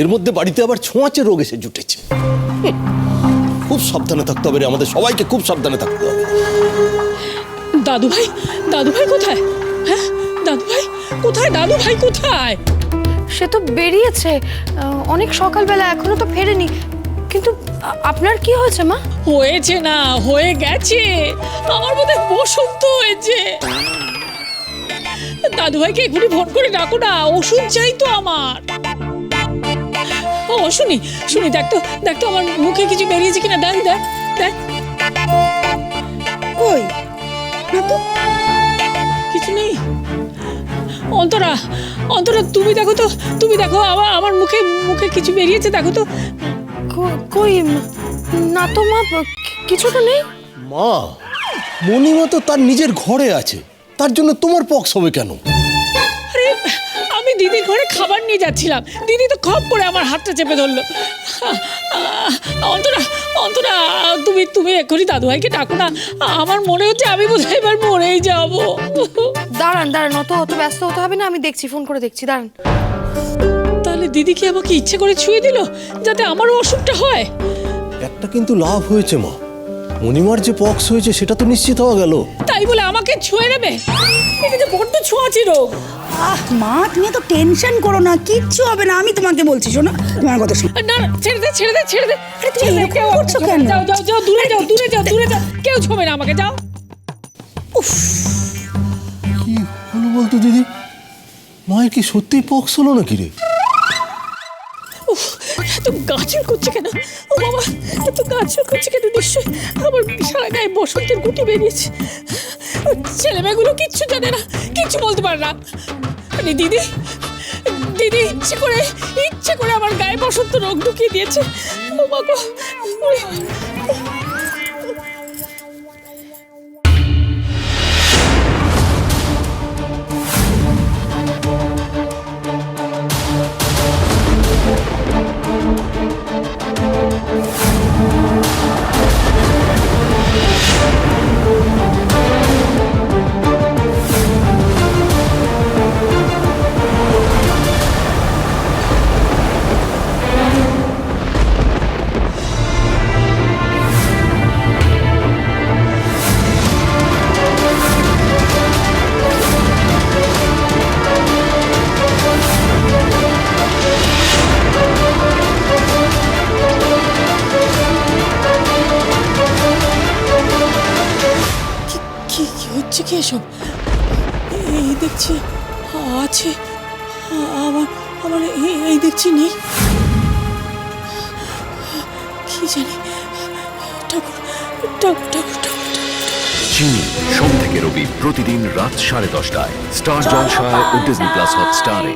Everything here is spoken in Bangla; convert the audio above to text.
এর মধ্যে বাড়িতে আবার ছোঁয়াচে রোগ এসে জুটেছে। খুব সাবধানে থাকতে হবে রে, আমাদের সবাইকে খুব সাবধানে থাকতে হবে। দাদু ভাই দাদু ভাই কোথায়? হ্যাঁ দাদু ভাই কোথায়? দাদু ভাই কোথায়? সে তো বেরিয়েছে। অনেক সকালবেলা এখনও তো ফেরেনি। কিন্তু আপনার কি হয়েছে মা? হয়েছে না হয়ে গেছে। আমার বোধহয় বসন্ত হয়েছে। দাদু ভাইকে এখনই ফোন করে ডাকো না ওষুধ চাই তো আমার। শুনি শুনি দেখ তো দেখ তো আমার মুখে কিছু বেরিয়েছে কিনা দেখ দেখ দেখ। কই? না তো। কিছু নেই। অন্তরা অন্তরা তুমি দেখো তো তুমি দেখো আমার আমার মুখে মুখে কিছু বেরিয়েছে দেখো তো। কই? না তো মা কিছু তো নেই। মা মণিমা তো তার নিজের ঘরে আছে। তার জন্য তোমার পক্স হবে কেন? দিদির ঘরে খাবার নিয়ে যাচ্ছিলাম। দিদি তো খপ করে আমার হাতটা চেপে ধরলো। অন্তরা অন্তরা তুমি তুমি এক্ষুনি দাদুভাইকে ডাকো না। আমার মনে হচ্ছে আমি বোধহয় এবার মরেই যাব। দাঁড়ান দাঁড়ান অত অত ব্যস্ত হতে হবে না আমি দেখছি ফোন করে দেখছি দাঁড়ান। তাহলে দিদি কি আমাকে ইচ্ছে করে ছুঁয়ে দিল যাতে আমারও অসুখটা হয়? একটা কিন্তু লাভ হয়েছে মা। মণিমার যে পক্স হয়েছে সেটা তো নিশ্চিত হওয়া গেল। তাই বলে আমাকে ছুঁয়ে নেবে? এটা যে বড্ড ছোঁয়াচি রোগ। আহ মা তুমি তো টেনশন করো না কিচ্ছু হবে না আমি তোমাকে বলছি শোনো তোমার কথা শোনো। না না ছেড়ে দে ছেড়ে দে ছেড়ে দে। আরে তুমি এরকম কেউ করছ কেন? যাও যাও যাও দূরে যাও দূরে যাও দূরে যাও। কেউ ছবে না আমাকে যাও। কি হলো বলতো দিদি? মায়ের কি সত্যিই পক্স হলো নাকি রে? এত গাছের করছে কেন? ও বাবা, এত গাছের করছে কেন? নিশ্চয়ই আমার সারা গায়ে বসন্তের গুটি বেরিয়েছে। ছেলে মেয়েগুলো কিচ্ছু জানে না, কিচ্ছু বলতে পারে না। আরে দিদি দিদি, ইচ্ছে করে ইচ্ছে করে আমার গায়ে বসন্ত রোগ ঢুকিয়ে দিয়েছে। ও বাবা কি এসব। এই দেখছি, আছে। আমার আমার এই- দেখছি নেই। কি জানি ঠাকুর ঠাকুর ঠাকুর। চিনি, সোম থেকে রবি প্রতিদিন রাত সাড়ে দশটায়। স্টার জলসায় ও ডিজনি প্লাস হটস্টারে।